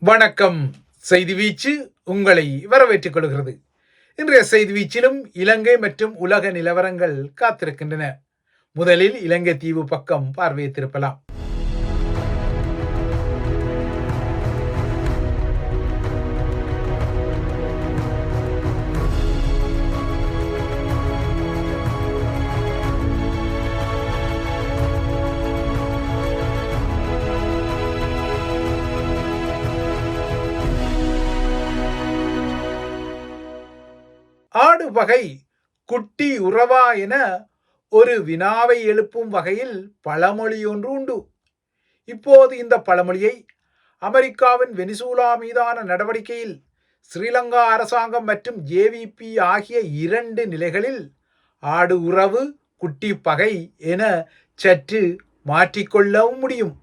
வணக்கம். செய்தி வீச்சு உங்களை வரவேற்றுக் கொள்கிறது. இன்றைய செய்தி வீச்சிலும் இலங்கை மற்றும் உலக நிலவரங்கள் காத்திருக்கின்றன. முதலில் இலங்கை தீவு பக்கம் பார்வையை திருப்பலாம். வகை குட்டி உறவா என ஒரு வினாவை எழுப்பும் வகையில் பழமொழி ஒன்று உண்டு. இப்போது இந்த பழமொழியை அமெரிக்காவின் வெனிசூலா மீதான நடவடிக்கையில் ஸ்ரீலங்கா அரசாங்கம் மற்றும் ஜேவிபி ஆகிய இரண்டு நிலைகளில் ஆடு உறவு குட்டி பகை என சற்று மாற்றிக்கொள்ளவும் முடியும்.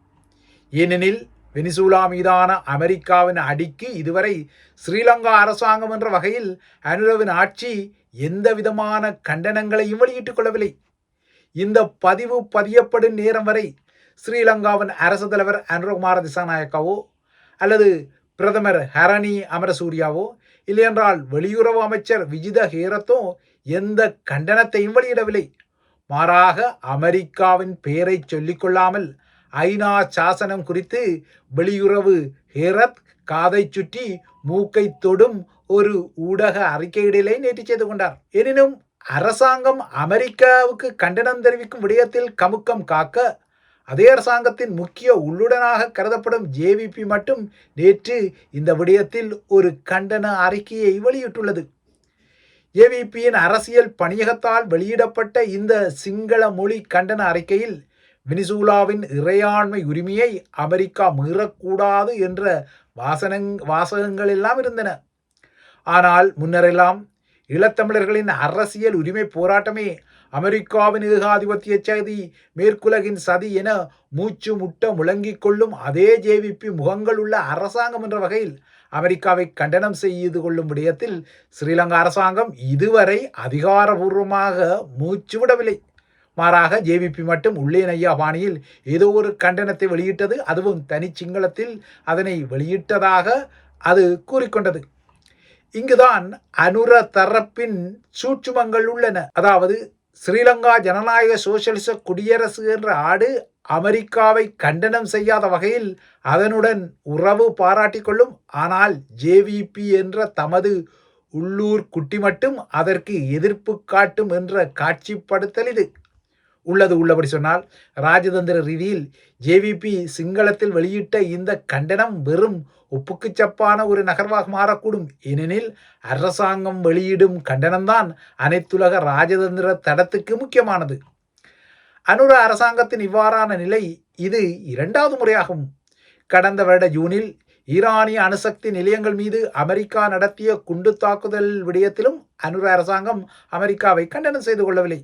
ஏனெனில் வெனிசூலா மீதான அமெரிக்காவின் அடிக்கு இதுவரை ஸ்ரீலங்கா அரசாங்கம் என்ற வகையில் அனுரவின் ஆட்சி எந்த விதமான கண்டனங்களையும் வெளியிட்டுக் கொள்ளவில்லை. இந்த பதிவு பதியப்படும் நேரம் வரை ஸ்ரீலங்காவின் அரசு தலைவர் அனுரகுமார திசாநாயக்காவோ அல்லது பிரதமர் ஹரணி அமரசூரியாவோ இல்லையென்றால் வெளியுறவு அமைச்சர் விஜித ஹேரத்தோ எந்த கண்டனத்தையும் வெளியிடவில்லை. மாறாக அமெரிக்காவின் பெயரை சொல்லிக்கொள்ளாமல் ஐநா சாசனம் குறித்து வெளியுறவு ஹெரத் காதை சுற்றி மூக்கை தொடும் ஒரு ஊடக அறிக்கையிடலை நேற்று செய்து கொண்டார். எனினும் அரசாங்கம் அமெரிக்காவுக்கு கண்டனம் தெரிவிக்கும் விடயத்தில் கமுக்கம் காக்க அதே அரசாங்கத்தின் முக்கிய உள்ளுடனாக கருதப்படும் ஜேவிபி மட்டும் நேற்று இந்த விடயத்தில் ஒரு கண்டன அறிக்கையை வெளியிட்டுள்ளது. ஏவிபியின் அரசியல் பணியகத்தால் வெளியிடப்பட்ட இந்த சிங்கள மொழி கண்டன அறிக்கையில் வெனிசூலாவின் இறையாண்மை உரிமையை அமெரிக்கா மீறக்கூடாது என்ற வாசனங் வாசகங்கள் எல்லாம் இருந்தன. ஆனால் முன்னரெல்லாம் ஈழத்தமிழர்களின் அரசியல் உரிமை போராட்டமே அமெரிக்காவின் ஏகாதிபத்திய சதி மேற்குலகின் சதி என மூச்சு முட்ட முழங்கிக் கொள்ளும் அதே ஜேவிபி முகங்கள் உள்ள அரசாங்கம் என்ற வகையில் அமெரிக்காவை கண்டனம் செய்து கொள்ளும் விடயத்தில் ஸ்ரீலங்கா அரசாங்கம் இதுவரை அதிகாரபூர்வமாக மூச்சு விடவில்லை. மாறாக ஜேவிபி மட்டும் உள்ளே பாணியில் ஏதோ ஒரு கண்டனத்தை வெளியிட்டது அதுவும் தனி சிங்களத்தில் அதனை வெளியிட்டதாக அது கூறிக்கொண்டது. இங்குதான் அனுர தரப்பின் சூட்சுமங்கள் உள்ளன. அதாவது ஸ்ரீலங்கா ஜனநாயக சோசியலிச குடியரசு என்ற ஆடு அமெரிக்காவை கண்டனம் செய்யாத வகையில் அதனுடன் உறவு பாராட்டி கொள்ளும். ஆனால் ஜேவிபி என்ற தமது உள்ளூர் குட்டி மட்டும் அதற்கு எதிர்ப்பு காட்டும் என்ற காட்சிப்படுத்தல் இது. உள்ளது உள்ளபடி சொன்னால் ராஜதந்திர ரீதியில் ஜேவிபி சிங்களத்தில் வெளியிட்ட இந்த கண்டனம் வெறும் உப்புக்கு சப்பான ஒரு நகர்வாக மாறக்கூடும். ஏனெனில் அரசாங்கம் வெளியிடும் கண்டனம்தான் அனைத்துலக ராஜதந்திர தடத்துக்கு முக்கியமானது. அனுர அரசாங்கத்தின் இவ்வாறான நிலை இது இரண்டாவது முறையாகும். கடந்த வருட ஜூனில் ஈரானிய அணுசக்தி நிலையங்கள் மீது அமெரிக்கா நடத்திய குண்டு தாக்குதல் விடயத்திலும் அனுர அரசாங்கம் அமெரிக்காவை கண்டனம் செய்து கொள்ளவில்லை.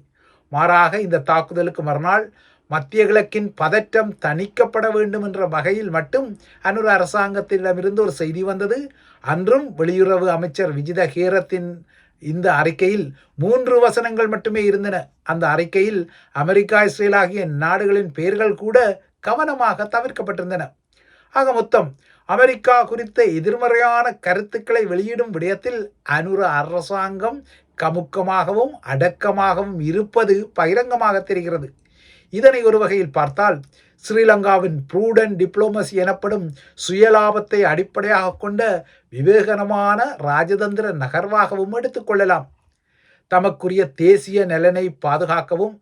மாறாக இந்த தாக்குதலுக்கு மறுநாள் மத்திய கிழக்கின் பதற்றம் தணிக்கப்பட வேண்டும் என்ற வகையில் மட்டும் அனுர அரசாங்கத்திடமிருந்து ஒரு செய்தி வந்தது. அன்றும் வெளியுறவு அமைச்சர் விஜித ஹேரத்தின் இந்த அறிக்கையில் மூன்று வசனங்கள் மட்டுமே இருந்தன. அந்த அறிக்கையில் அமெரிக்கா இஸ்ரேல் ஆகிய நாடுகளின் பெயர்கள் கூட கவனமாக தவிர்க்கப்பட்டிருந்தன. ஆக மொத்தம் அமெரிக்கா குறித்த எதிர்மறையான கருத்துக்களை வெளியிடும் விடயத்தில் அனுர அரசாங்கம் கமுக்கமாகவும் அடக்கமாகவும் இருப்பது பகிரங்கமாக தெரிகிறது. இதனை ஒரு வகையில் பார்த்தால் ஸ்ரீலங்காவின் ப்ரூடன் டிப்ளோமசி எனப்படும் சுயலாபத்தை அடிப்படையாக கொண்ட விவேகனமான ராஜதந்திர நகர்வாகவும் எடுத்துக்கொள்ளலாம் தமக்குரிய தேசிய நலனை பாதுகாக்கவும்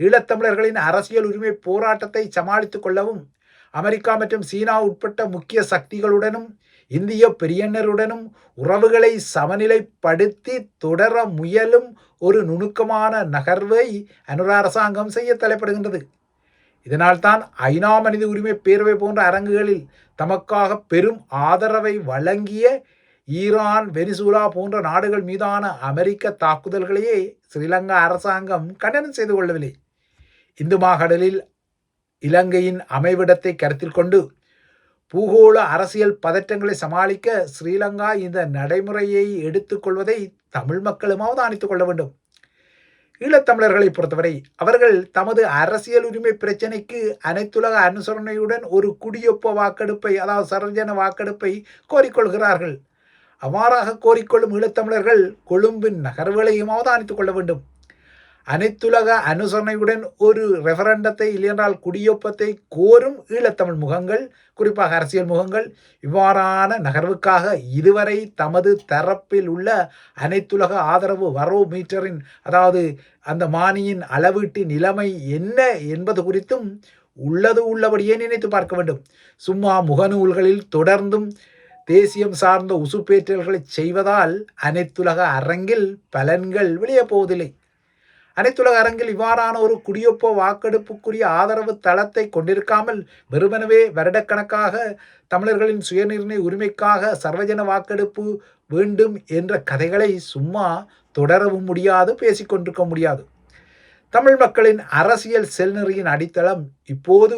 ஈழத்தமிழர்களின் அரசியல் உரிமை போராட்டத்தை சமாளித்துக் கொள்ளவும் அமெரிக்கா மற்றும் சீனா உட்பட்ட முக்கிய சக்திகளுடனும் இந்திய பெரியண்ணருடனும் உறவுகளை சமநிலைப்படுத்தி தொடர முயலும் ஒரு நுணுக்கமான நகர்வை அனுர அரசாங்கம் செய்ய தலைப்படுகின்றது. இதனால்தான் ஐநா மனித உரிமை பேரவை போன்ற அரங்குகளில் தமக்காக பெரும் ஆதரவை வழங்கிய ஈரான் வெனிசூலா போன்ற நாடுகள் மீதான அமெரிக்க தாக்குதல்களையே ஸ்ரீலங்கா அரசாங்கம் கண்டனம் செய்து கொள்ளவில்லை. இந்து மாகடலில் இலங்கையின் அமைவிடத்தை கருத்தில் கொண்டு பூகோள அரசியல் பதற்றங்களை சமாளிக்க ஸ்ரீலங்கா இந்த நடைமுறையை எடுத்துக்கொள்வதை தமிழ் மக்களுமாவது அவதானித்துக் கொள்ள வேண்டும். ஈழத்தமிழர்களை பொறுத்தவரை அவர்கள் தமது அரசியல் உரிமை பிரச்சினைக்கு அனைத்துலக அனுசரணையுடன் ஒரு குடியொப்ப வாக்கெடுப்பை அதாவது சரஞ்சன வாக்கெடுப்பை கோரிக்கொள்கிறார்கள். அவ்வாறாக கோரிக்கொள்ளும் ஈழத்தமிழர்கள் கொழும்பின் நகர்வுகளையுமாவது அணித்துக் கொள்ள வேண்டும். அனைத்துலக அனுசரணையுடன் ஒரு ரெஃபரண்டத்தை இல்லையென்றால் குடியொப்பத்தை கோரும் ஈழத்தமிழ் முகங்கள் குறிப்பாக அரசியல் முகங்கள் இவ்வாறான நகர்வுக்காக இதுவரை தமது தரப்பில் உள்ள அனைத்துலக ஆதரவு வரவு மீட்டரின் அதாவது அந்த மானியின் அளவீட்டு நிலைமை என்ன என்பது குறித்தும் உள்ளது உள்ளபடியே நினைத்து பார்க்க வேண்டும். சும்மா முகநூல்களில் தொடர்ந்தும் தேசியம் சார்ந்த உசுப்பேற்றல்களை செய்வதால் அனைத்துலக அரங்கில் பலன்கள் வெளியே போவதில்லை. அனைத்துலக அரங்கில் இவ்வாறான ஒரு குடியொப்ப வாக்கெடுப்புக்குரிய ஆதரவு தளத்தை கொண்டிருக்காமல் வெறுமனவே வருடக்கணக்காக தமிழர்களின் சுயநிர்ணய உரிமைக்காக சர்வஜன வாக்கெடுப்பு வேண்டும் என்ற கதைகளை சும்மா தொடரவும் முடியாது பேசிக்கொண்டிருக்க முடியாது. தமிழ் மக்களின் அரசியல் செல்நெறியின் அடித்தளம் இப்போது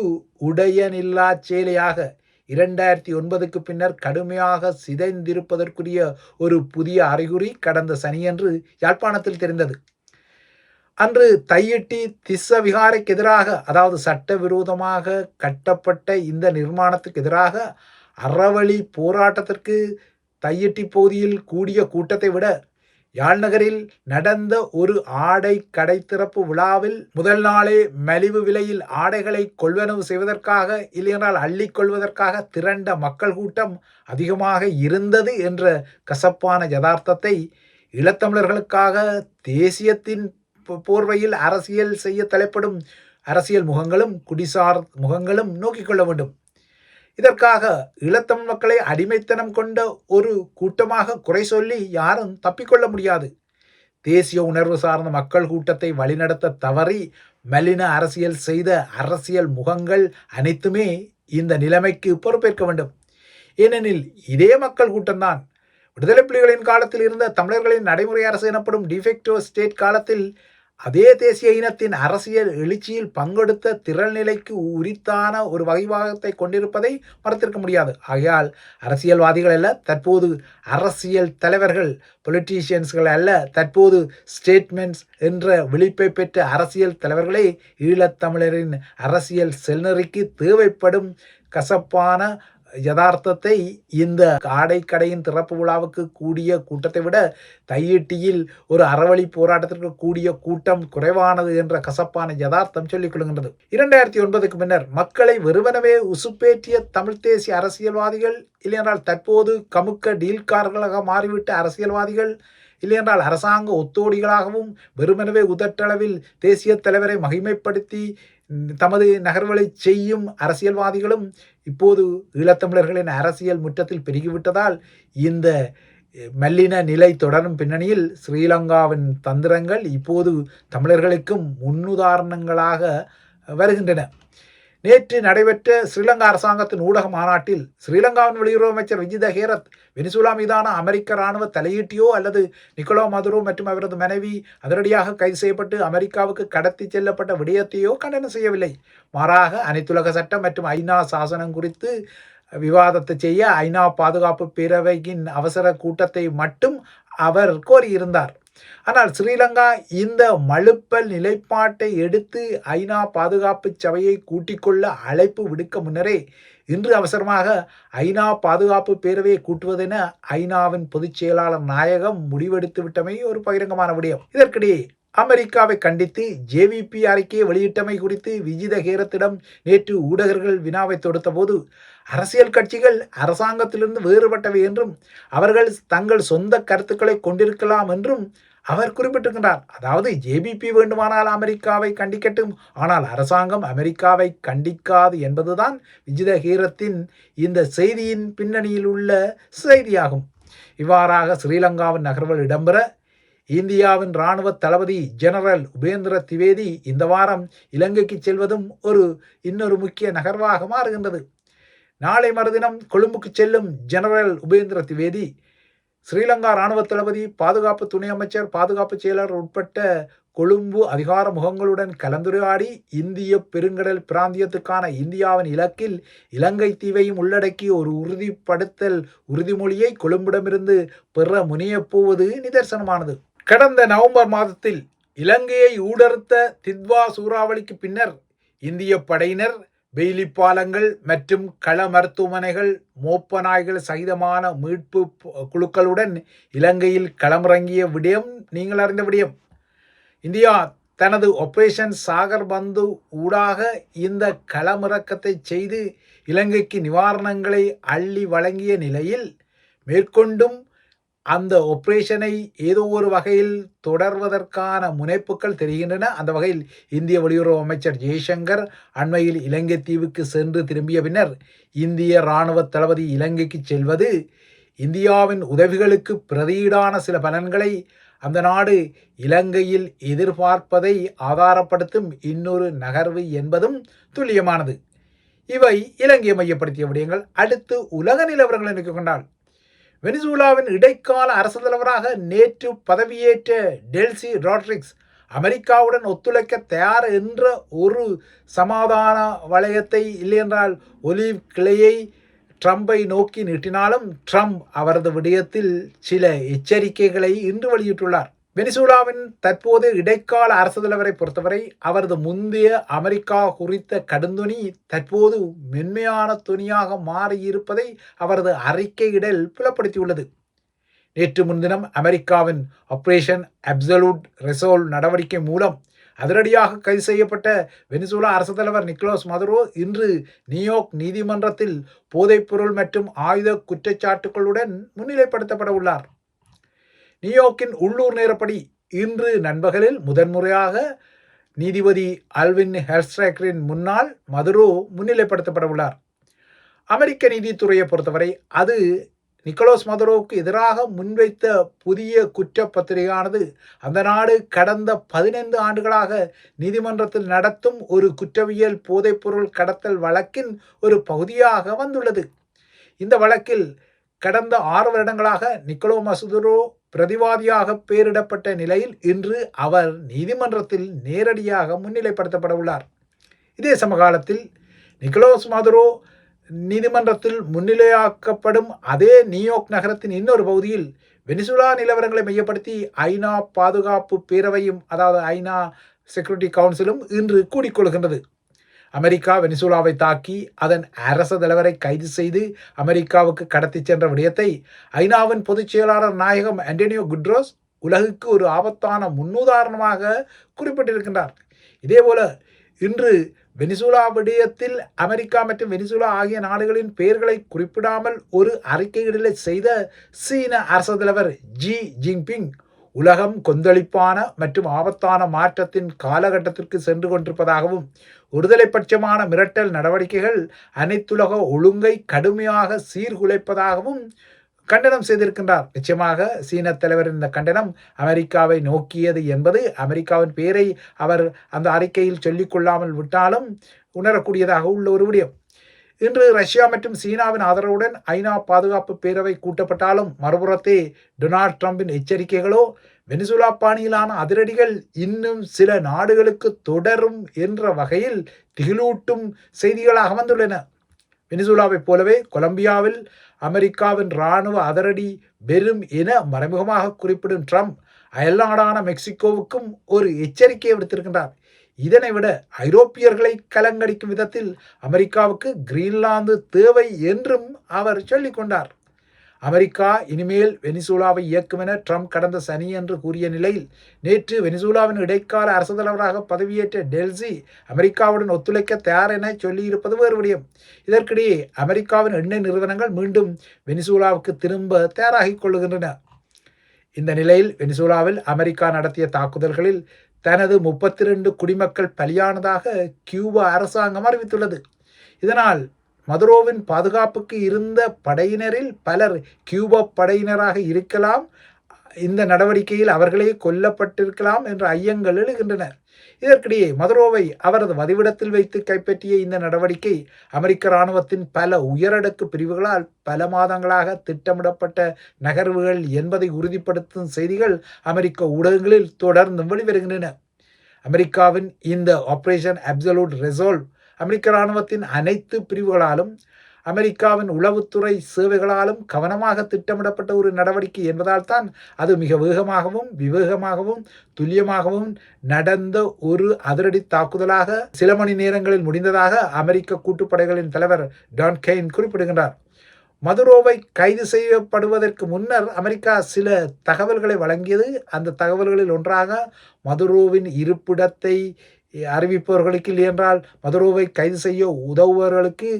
உடையனில்லா சேலையாக இரண்டாயிரத்தி ஒன்பதுக்கு பின்னர் கடுமையாக சிதைந்திருப்பதற்குரிய ஒரு புதிய அறிகுறி கடந்த சனியன்று யாழ்ப்பாணத்தில் தெரிந்தது. அன்று தையிட்டி திஸ்ஸ விகாரைக்கு எதிராக அதாவது சட்டவிரோதமாக கட்டப்பட்ட இந்த நிர்மாணத்துக்கு எதிராக அறவழி போராட்டத்திற்கு தையிட்டி பகுதியில் கூடிய கூட்டத்தை விட யாழ்நகரில் நடந்த ஒரு ஆடை கடை திறப்பு விழாவில் முதல் நாளே மலிவு விலையில் ஆடைகளை கொள்வனவு செய்வதற்காக இல்லையென்றால் அள்ளி கொள்வதற்காக திரண்ட மக்கள் கூட்டம் அதிகமாக இருந்தது என்ற கசப்பான யதார்த்தத்தை இளத்தமிழர்களுக்காக தேசியத்தின் போர்வையில் அரசியல் செய்ய தலைப்படும் அரசியல் முகங்களும் குடிசார் முகங்களும் நோக்கிக் கொள்ள வேண்டும். இதற்காக ஈழத்தமிழ் மக்களை அடிமைத்தனம் கொண்ட ஒரு கூட்டமாக குறை சொல்லி யாரும் தப்பிக்கொள்ள முடியாது. தேசிய உணர்வு சார்ந்த மக்கள் கூட்டத்தை வழிநடத்த தவறி மலின அரசியல் செய்த அரசியல் முகங்கள் அனைத்துமே இந்த நிலைமைக்கு பொறுப்பேற்க வேண்டும். ஏனெனில் இதே மக்கள் கூட்டம்தான். விடுதலை புலிகளின் காலத்தில் இருந்த தமிழர்களின் நடைமுறை அரசு எனப்படும் டிஃபெக்டோ ஸ்டேட் காலத்தில் அதே தேசிய இனத்தின் அரசியல் எழுச்சியில் பங்கெடுத்த திரள்நிலைக்கு உரித்தான ஒரு வகைவாகத்தை கொண்டிருப்பதை மறுத்திருக்க முடியாது. ஆகையால் அரசியல்வாதிகள் அல்ல தற்போது அரசியல் தலைவர்கள் பொலிட்டீஷியன்ஸ்கள் அல்ல தற்போது ஸ்டேட்மெண்ட்ஸ் என்ற விழிப்பை பெற்ற அரசியல் தலைவர்களே ஈழத்தமிழரின் அரசியல் செல்நெறிக்கு தேவைப்படும் கசப்பான யதார்த்தத்தை இந்த ஆடை கடையின் திறப்பு விழாவுக்கு கூடிய கூட்டத்தை விட தையிட்டியில் ஒரு அறவழி போராட்டத்திற்கு கூடிய கூட்டம் குறைவானது என்ற கசப்பான யதார்த்தம் சொல்லிக் கொள்கின்றது. இரண்டாயிரத்தி ஒன்பதுக்கு பின்னர் மக்களை வெறுவனவே உசுப்பேற்றிய தமிழ் தேசிய அரசியல்வாதிகள் இல்லையென்றால் தற்போது கமுக்க டீல்காரர்களாக மாறிவிட்ட அரசியல்வாதிகள் இல்லையென்றால் அரசாங்க ஒத்தோடிகளாகவும் வெறுமனவே உதட்டளவில் தேசிய தலைவரை மகிமைப்படுத்தி தமது நகர்வுகளை செய்யும் அரசியல்வாதிகளும் இப்போது ஈழத்தமிழர்களின் அரசியல் முற்றத்தில் பெருகிவிட்டதால் இந்த மெல்லின நிலை தொடரும் பின்னணியில் ஸ்ரீலங்காவின் தந்திரங்கள் இப்போது தமிழர்களுக்கும் முன்னுதாரணங்களாக வருகின்றன. நேற்று நடைபெற்ற ஸ்ரீலங்கா அரசாங்கத்தின் ஊடக மாநாட்டில் ஸ்ரீலங்காவின் வெளியுறவு அமைச்சர் விஜித ஹேரத் வெனிசுலா மீதான அமெரிக்க ராணுவ தலையீட்டியோ அல்லது நிக்கோலோ மதுரோ மற்றும் அவரது மனைவி அதிரடியாக கைது செய்யப்பட்டு அமெரிக்காவுக்கு கடத்தி செல்லப்பட்ட விடயத்தையோ கண்டனம் செய்யவில்லை. மாறாக அனைத்துலக சட்டம் மற்றும் ஐநா சாசனம் குறித்து விவாதத்தை செய்ய ஐநா பாதுகாப்பு பேரவையின் அவசர கூட்டத்தை மட்டும் அவர் கோரியிருந்தார். ஆனால் ஸ்ரீலங்கா இந்த மழுப்பல் நிலைப்பாட்டை எடுத்து ஐநா பாதுகாப்பு சபையை கூட்டிக்கொள்ள அழைப்பு விடுக்க முன்னரே இன்று அவசரமாக ஐநா பாதுகாப்பு பேரவையை கூட்டுவதென ஐநாவின் பொதுச் செயலாளர் நாயகம் முடிவெடுத்து விட்டமை ஒரு பகிரங்கமான விடயம். இதற்கிடையே அமெரிக்காவை கண்டித்து ஜேவிபி அறிக்கையை வெளியிட்டமை குறித்து விஜித ஹேரத்திடம் நேற்று ஊடகர்கள் வினாவை தொடுத்த போது அரசியல் கட்சிகள் அரசாங்கத்திலிருந்து வேறுபட்டவை என்றும் அவர்கள் தங்கள் சொந்த கருத்துக்களை கொண்டிருக்கலாம் என்றும் அவர் குறிப்பிட்டிருக்கின்றார். அதாவது ஜேபிபி வேண்டுமானால் அமெரிக்காவை கண்டிக்கட்டும் ஆனால் அரசாங்கம் அமெரிக்காவை கண்டிக்காது என்பதுதான் விஜித ஹீரத்தின் இந்த செய்தியின் பின்னணியில் உள்ள செய்தியாகும். இவ்வாறாக ஸ்ரீலங்காவின் நகர்வுகள் இடம்பெற இந்தியாவின் இராணுவ தளபதி ஜெனரல் உபேந்திர திவேதி இந்த வாரம் இலங்கைக்கு செல்வதும் ஒரு இன்னொரு முக்கிய நகர்வாக மாறுகின்றது. நாளை மறுதினம் கொழும்புக்கு செல்லும் ஜெனரல் உபேந்திர திவேதி ஸ்ரீலங்கா இராணுவ தளபதி பாதுகாப்பு துணை அமைச்சர் பாதுகாப்பு செயலர் உட்பட்ட கொழும்பு அதிகார முகங்களுடன் கலந்துரையாடி இந்திய பெருங்கடல் பிராந்தியத்துக்கான இந்தியாவின் இலக்கில் இலங்கை தீவையும் உள்ளடக்கி ஒரு உறுதிப்படுத்தல் உறுதிமொழியை கொழும்பிடமிருந்து பெற முனையப்போவது நிதர்சனமானது. கடந்த நவம்பர் மாதத்தில் இலங்கையை ஊடறுத்த தித்வா சூறாவளிக்கு பின்னர் இந்திய படையினர் வெயிலிப்பாலங்கள் மற்றும் கள மருத்துவமனைகள் மோப்ப நாய்கள் சகிதமான மீட்பு குழுக்களுடன் இலங்கையில் களமிறங்கிய விடயம் நீங்கள் அறிந்த விடயம். இந்தியா தனது ஆபரேஷன் சாகர் பந்து ஊடாக இந்த களமிறக்கத்தை செய்து இலங்கைக்கு நிவாரணங்களை அள்ளி வழங்கிய நிலையில் மேற்கொண்டும் அந்த ஒப்ரேஷனை ஏதோ ஒரு வகையில் தொடர்வதற்கான முனைப்புகள் தெரிகின்றன. அந்த வகையில் இந்திய வெளியுறவு அமைச்சர் ஜெய்சங்கர் அண்மையில் இலங்கை தீவுக்கு சென்று திரும்பிய பின்னர் இந்திய இராணுவ தளபதி இலங்கைக்கு செல்வது இந்தியாவின் உதவிகளுக்கு பிரதியீடான சில பலன்களை அந்த நாடு இலங்கையில் எதிர்பார்ப்பதை ஆதாரப்படுத்தும் இன்னொரு நகர்வு என்பதும் துல்லியமானது. இவை இலங்கையை மையப்படுத்திய விடயங்கள். அடுத்து உலக நிலவரங்களை நோக்கிக் கொண்டால் வெனிசூலாவின் இடைக்கால அரசு தலைவராக நேற்று பதவியேற்ற டெல்சி ராட்ரிக்ஸ் அமெரிக்காவுடன் ஒத்துழைக்க தயார் என்ற ஒரு சமாதான வளையத்தை இல்லையென்றால் ஒலிவ் கிளையை ட்ரம்பை நோக்கி நீட்டினாலும் ட்ரம்ப் அவரது விடயத்தில் சில எச்சரிக்கைகளை இன்று வெளியிட்டுள்ளார். வெனிசூலாவின் தற்போது இடைக்கால அரசு தலைவரை பொறுத்தவரை அவரது முந்தைய அமெரிக்கா குறித்த கடுந்துணி தற்போது மென்மையான துணியாக மாறியிருப்பதை அவரது அறிக்கையிடல் புலப்படுத்தியுள்ளது. நேற்று முன்தினம் அமெரிக்காவின் ஆப்ரேஷன் அப்சலூட் ரெசோல் நடவடிக்கை மூலம் அதிரடியாக கைது செய்யப்பட்ட வெனிசுலா அரசு தலைவர் நிக்கோலஸ் மதுரோ இன்று நியூயார்க் நீதிமன்றத்தில் போதைப்பொருள் மற்றும் ஆயுத குற்றச்சாட்டுகளுடன் முன்னிலைப்படுத்தப்பட உள்ளார். நியூயார்க்கின் உள்ளூர் நேரப்படி இன்று நண்பகலில் முதன்முறையாக நீதிபதி அல்வின் ஹெர்ஸ்ட்ரேக்கரின் முன்னால் மதுரோ முன்னிலைப்படுத்தப்பட உள்ளார். அமெரிக்க நீதித்துறையை பொறுத்தவரை அது நிக்கோலோஸ் மதுரோவுக்கு எதிராக முன்வைத்த புதிய குற்றப்பத்திரிகையானது அந்த நாடு கடந்த பதினைந்து ஆண்டுகளாக நீதிமன்றத்தில் நடத்தும் ஒரு குற்றவியல் போதைப்பொருள் கடத்தல் வழக்கின் ஒரு பகுதியாக வந்துள்ளது. இந்த வழக்கில் கடந்த ஆறு வருடங்களாக நிக்கோலோ மசுதுரோ பிரதிவாதியாக பெயரிடப்பட்ட நிலையில் இன்று அவர் நீதிமன்றத்தில் நேரடியாக முன்னிலைப்படுத்தப்பட உள்ளார் இதே சமகாலத்தில் நிக்கலோஸ் மாதுரோ நீதிமன்றத்தில் முன்னிலையாக்கப்படும் அதே நியூயார்க் நகரத்தின் இன்னொரு பகுதியில் வெனிசுலா நிலவரங்களை மையப்படுத்தி ஐநா பாதுகாப்பு பேரவையும் அதாவது ஐநா செக்யூரிட்டி கவுன்சிலும் இன்று கூடிக்கொள்கின்றது அமெரிக்கா வெனிசுலாவை தாக்கி அதன் அரச தலைவரை கைது செய்து அமெரிக்காவுக்கு கடத்திச் சென்ற விடயத்தை ஐநாவின் பொதுச் செயலாளர் நாயகம் ஆண்டனியோ குட்ரோஸ் உலகுக்கு ஒரு ஆபத்தான முன்னுதாரணமாக குறிப்பிட்டிருக்கின்றார். இதேபோல இன்று வெனிசுலா விடயத்தில் அமெரிக்கா மற்றும் வெனிசுலா ஆகிய நாடுகளின் பெயர்களை குறிப்பிடாமல் ஒரு அறிக்கையிடலை செய்த சீன அரசு தலைவர் ஜி ஜின்பிங் உலகம் கொந்தளிப்பான மற்றும் ஆபத்தான மாற்றத்தின் காலகட்டத்திற்கு சென்று கொண்டிருப்பதாகவும் ஒருதலைப்பட்சமான மிரட்டல் நடவடிக்கைகள் அனைத்துலக ஒழுங்கை கடுமையாக சீர்குலைப்பதாகவும் கண்டனம் செய்திருக்கின்றார். நிச்சயமாக சீன தலைவரின் இந்த கண்டனம் அமெரிக்காவை நோக்கியது என்பது அமெரிக்காவின் பெயரை அவர் அந்த அறிக்கையில் சொல்லிக்கொள்ளாமல் விட்டாலும் உணரக்கூடியதாக உள்ள ஒரு விடயம். இன்று ரஷ்யா மற்றும் சீனாவின் ஆதரவுடன் ஐநா பாதுகாப்பு பேரவை கூட்டப்பட்டாலும் மறுபுறத்தே டொனால்ட் ட்ரம்பின் எச்சரிக்கைகளோ வெனிசுலா பாணியிலான அதிரடிகள் இன்னும் சில நாடுகளுக்கு தொடரும் என்ற வகையில் திகிலூட்டும் செய்திகளாக வந்துள்ளன. வெனிசுலாவைப் போலவே கொலம்பியாவில் அமெரிக்காவின் இராணுவ அதிரடி வெறும் என மறைமுகமாக குறிப்பிடும் ட்ரம்ப் அயல்நாடான மெக்சிகோவுக்கும் ஒரு எச்சரிக்கையை விடுத்திருக்கின்றார். இதனை விட ஐரோப்பியர்களை கலங்கடிக்கும் விதத்தில் அமெரிக்காவுக்கு கிரீன்லாந்து தேவை என்றும் அவர் சொல்லிக் கொண்டார். அமெரிக்கா இனிமேல் வெனிசூலாவை இயக்கும் என ட்ரம்ப் கடந்த சனி என்று கூறிய நிலையில் நேற்று வெனிசூலாவின் இடைக்கால அரசு தலைவராக பதவியேற்ற டெல்சி அமெரிக்காவுடன் ஒத்துழைக்க தயார் என சொல்லியிருப்பது வேறு விடயம் இதற்கிடையே அமெரிக்காவின் எண்ணெய் நிறுவனங்கள் மீண்டும் வெனிசூலாவுக்கு திரும்ப தயாராகிக் கொள்ளுகின்றன. இந்த நிலையில் வெனிசூலாவில் அமெரிக்கா நடத்திய தாக்குதல்களில் தனது முப்பத்தி ரெண்டு குடிமக்கள் பலியானதாக கியூபா அரசாங்கம் அறிவித்துள்ளது. இதனால் மதுரோவின் பாதுகாப்புக்கு இருந்த படையினரில் பலர் கியூபா படையினராக இருக்கலாம் இந்த நடவடிக்கையில் அவர்களே கொல்லப்பட்டிருக்கலாம் என்ற ஐயங்கள் எழுகின்றனர். இதற்கிடையே மதுரோவை அவரது வதிவிடத்தில் வைத்து கைப்பற்றிய இந்த நடவடிக்கை அமெரிக்க இராணுவத்தின் பல உயரடுக்கு பிரிவுகளால் பல மாதங்களாக திட்டமிடப்பட்ட நகர்வுகள் என்பதை உறுதிப்படுத்தும் செய்திகள் அமெரிக்க ஊடகங்களில் தொடர்ந்து வெளிவருகின்றன. அமெரிக்காவின் இந்த ஆபரேஷன் அப்சலூட் ரெசோல்வ் அமெரிக்க இராணுவத்தின் அனைத்து பிரிவுகளாலும் அமெரிக்காவின் உளவுத்துறை சேவைகளாலும் கவனமாக திட்டமிடப்பட்ட ஒரு நடவடிக்கை என்பதால் தான் அது மிக வேகமாகவும் விவேகமாகவும் துல்லியமாகவும் நடந்த ஒரு அதிரடி தாக்குதலாக சில மணி நேரங்களில் முடிந்ததாக அமெரிக்க கூட்டுப்படைகளின் தலைவர் டான் கெயின் குறிப்பிடுகின்றார். மதுரோவை கைது செய்யப்படுவதற்கு முன்னர் அமெரிக்கா சில தகவல்களை வழங்கியது. அந்த தகவல்களில் ஒன்றாக மதுரோவின் இருப்பிடத்தை அறிவிப்பவர்களுக்கு இல்லையென்றால் மதுரோவை கைது செய்ய உதவுபவர்களுக்கு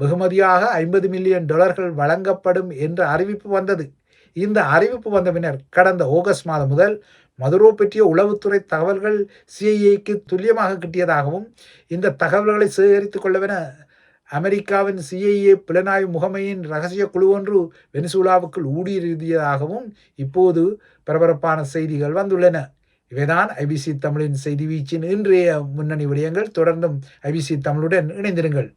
வெகுமதியாக ஐம்பது மில்லியன் டாலர்கள் வழங்கப்படும் என்ற அறிவிப்பு வந்தது. இந்த அறிவிப்பு வந்த பின்னர் கடந்த ஆகஸ்ட் மாதம் முதல் மதுரோ பற்றிய உளவுத்துறை தகவல்கள் சிஐஏக்கு துல்லியமாக கிட்டியதாகவும் இந்த தகவல்களை சேகரித்துக் கொள்ளவென அமெரிக்காவின் சிஐஏ புலனாய்வு முகமையின் ரகசிய குழு ஒன்று வெனிசுலாவுக்குள் ஊடுருவியதாகவும் இப்போது பரபரப்பான செய்திகள் வந்துள்ளன. இவைதான் ஐபிசி தமிழின் செய்தி வீச்சின் இன்றைய முன்னணி விடயங்கள். தொடர்ந்தும் ஐபிசி தமிழுடன் இணைந்திருங்கள்.